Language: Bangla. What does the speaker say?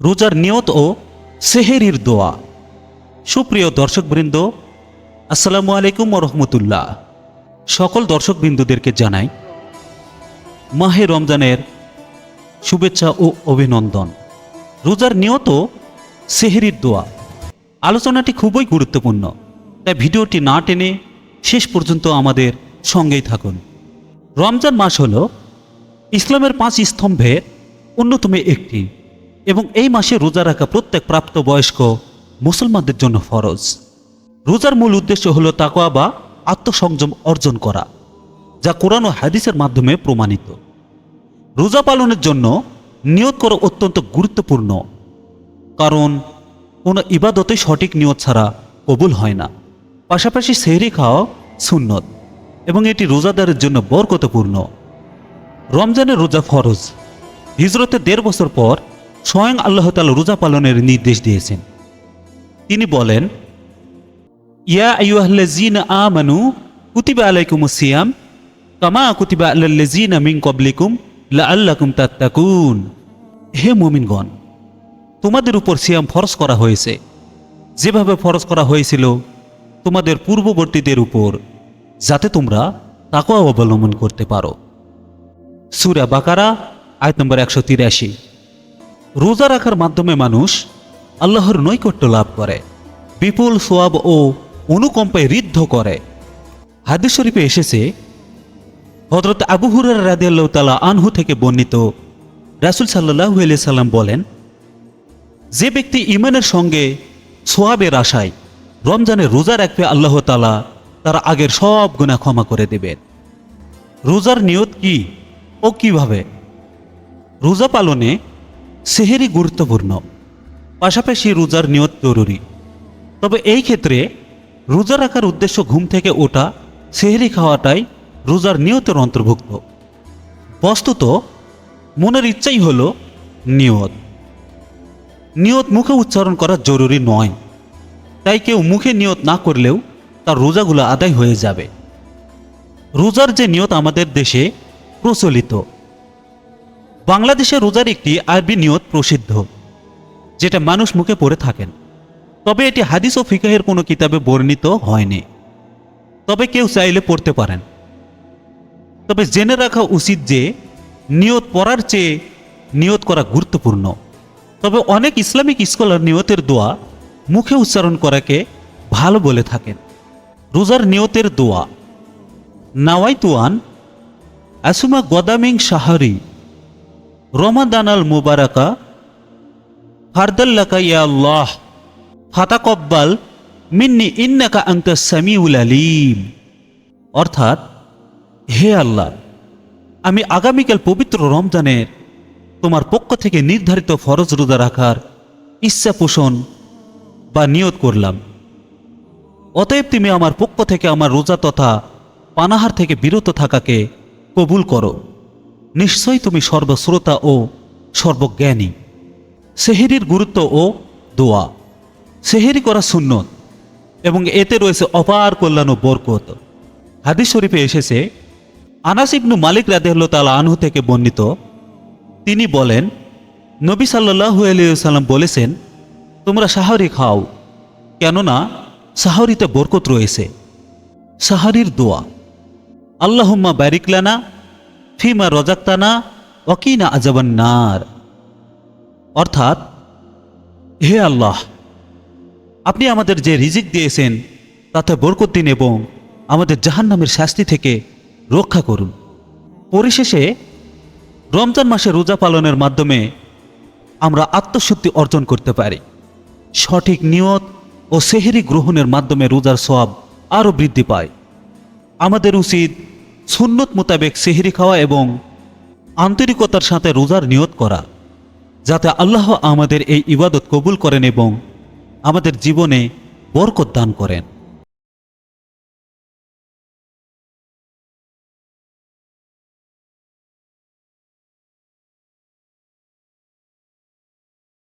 রোজার নিয়ত ও সেহেরির দোয়া। সুপ্রিয় দর্শকবৃন্দ, আসসালামু আলাইকুম রহমতুল্লাহ। সকল দর্শকবৃন্দুদেরকে জানাই মাহে রমজানের শুভেচ্ছা ও অভিনন্দন। রোজার নিয়ত সেহেরির দোয়া। আলোচনাটি খুবই গুরুত্বপূর্ণ। তাই ভিডিওটি না টেনে শেষ পর্যন্ত আমাদের সঙ্গেই থাকুন। রমজান মাস হল ইসলামের পাঁচ স্তম্ভের অন্যতম একটি এবং এই মাসে রোজা রাখা প্রত্যেক প্রাপ্তবয়স্ক মুসলমানদের জন্য ফরজ। রোজার মূল উদ্দেশ্য হল তাকোয়া বা আত্মসংযম অর্জন করা, যা কোরআন ও হাদিসের মাধ্যমে প্রমাণিত। রোজা পালনের জন্য নিয়ত করা অত্যন্ত গুরুত্বপূর্ণ, কারণ কোনো ইবাদতে সঠিক নিয়ত ছাড়া কবুল হয় না। পাশাপাশি সেহরি খাওয়া সুন্নত এবং এটি রোজাদারের জন্য বরকতপূর্ণ। রমজানের রোজা ফরজ। হিজরতের দেড় বছর পর স্বয়ং আল্লাহ তাল রোজা পালনের নির্দেশ দিয়েছেন। তিনি বলেন, ইয়া আইয়ুহাল্লাযীন আমানু কুতিবা আলাইকুমুস সিয়াম, কামা কুতিবা আলাল্লাযীনা মিন ক্বাবলিকুম লাআল্লাকুম তাত্তাকুন। হে মুমিনগণ, তোমাদের উপর সিয়াম ফরজ করা হয়েছে। যেভাবে ফরজ করা হয়েছিল তোমাদের পূর্ববর্তীদের উপর, যাতে তোমরা তাকওয়া অবলম্বন করতে পারো। সুরা বাকারা, আয়াত নম্বর একশো তিরাশি। রোজা রাখার মাধ্যমে মানুষ আল্লাহর নৈকট্য লাভ করে, বিপুল সোয়াব ও অনুকম্পায় ঋদ্ধ করে। হাদিস শরীফে এসেছে হজরত আবু হুরার রাদিয়াল্লাহ তালা আনহু থেকে বর্ণিত রাসুল সাল্লাহ সাল্লাম বলেন, যে ব্যক্তি ইমানের সঙ্গে সোয়াবের আশায় রমজানে রোজা রাখবে আল্লাহ তালা তার আগের সব গুণা ক্ষমা করে দেবেন। রোজার নিয়ত কি ও কীভাবে? রোজা পালনে সেহেরি গুরুত্বপূর্ণ, পাশাপাশি রোজার নিয়ত জরুরি। তবে এই ক্ষেত্রে রোজা রাখার উদ্দেশ্য ঘুম থেকে ওঠা, সেহেরি খাওয়াটাই রোজার নিয়তের অন্তর্ভুক্ত। বস্তুত মনের ইচ্ছাই হল নিয়ত। নিয়ত মুখে উচ্চারণ করা জরুরি নয়। তাই কেউ মুখে নিয়ত না করলেও তার রোজাগুলো আদায় হয়ে যাবে। রোজার যে নিয়ত আমাদের দেশে প্রচলিত। বাংলাদেশে রোজার একটি আরবি নিয়ত প্রসিদ্ধ, যেটা মানুষ মুখে পড়ে থাকেন। তবে এটি হাদিস ও ফিকাহের কোনো কিতাবে বর্ণিত হয়নি। তবে কেউ চাইলে পড়তে পারেন। তবে জেনে রাখা উচিত যে, নিয়ত পড়ার চেয়ে নিয়ত করা গুরুত্বপূর্ণ। তবে অনেক ইসলামিক স্কলার নিয়তের দোয়া মুখে উচ্চারণ করাকে ভালো বলে থাকেন। রোজার নিয়তের দোয়া। নাওয়াইতুয়ান, আসুমা গদামিং সাহারি রমাদানাল মুবারাকা, ফারদাল্লাকা ইয়া আল্লাহ ফাতাকব্বাল মিন্নি ইন্নাকা আংতা সামিউল আলিম। অর্থাৎ, হে আল্লাহ, আমি আগামীকাল পবিত্র রমজানের তোমার পক্ষ থেকে নির্ধারিত ফরজ রোজা রাখার ইচ্ছা পোষণ বা নিয়ত করলাম। অতএব তুমি আমার পক্ষ থেকে আমার রোজা তথা পানাহার থেকে বিরত থাকাকে কবুল করো। নিশ্চয়ই তুমি সর্বশ্রোতা ও সর্বজ্ঞানী। সেহেরির গুরুত্ব ও দোয়া। সেহেরি করা সুন্নত এবং এতে রয়েছে অপার কল্যাণ ও বরকত। হাদিস শরীফে এসেছে, আনাস ইবনু মালিক রাদেহল্লা আনহু থেকে বর্ণিত, তিনি বলেন, নবী সাল্লাহু আলিয়াল্লাম বলেছেন তোমরা সাহারি খাও, কেননা সাহারিতে বরকত রয়েছে। সাহারির দোয়া, আল্লাহুম্মা ব্যারিকলানা ফিমা রজাক্তানা ওকিনা আজাবান্নার অর্থাৎ, হে আল্লাহ, আপনি আমাদের যে রিজিক দিয়েছেন, তাতে বরকত দিন এবং আমাদের জাহান্নামের শাস্তি থেকে রক্ষা করুন। পরিশেষে, রমজান মাসে রোজা পালনের মাধ্যমে আমরা আত্মশুদ্ধি অর্জন করতে পারি। সঠিক নিয়ত ও সেহেরি গ্রহণের মাধ্যমে রোজার সব আরও বৃদ্ধি পায়। আমাদের উচিত সুন্নত মোতাবেক সেহেরি খাওয়া এবং আন্তরিকতার সাথে রোজার নিয়ত করা, যাতে আল্লাহ আমাদের এই ইবাদত কবুল করেন এবং আমাদের জীবনে বরকত দান করেন।